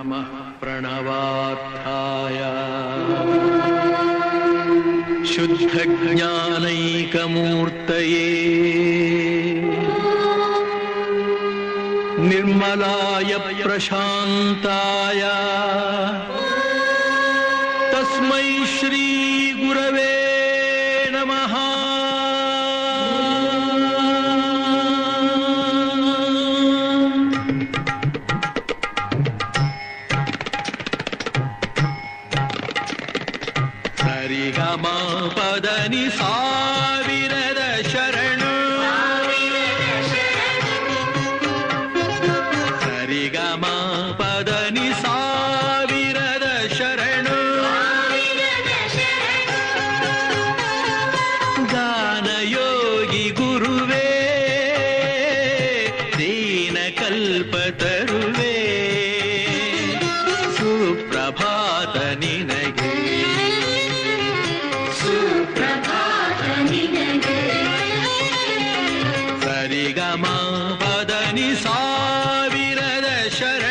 नमः शुद्ध शुद्धज्ञानैकमूर्तये। निर्मलाय प्रशान्ताय। तस्मै श्रीगुरवे హరిగమాపదని సావిరద శరణు. హరిగమాపదని సావిరద శరణు. గానయోగి గురువే దీన కల్పతరువే సుప్రభాతని मा पदनि नििर दशर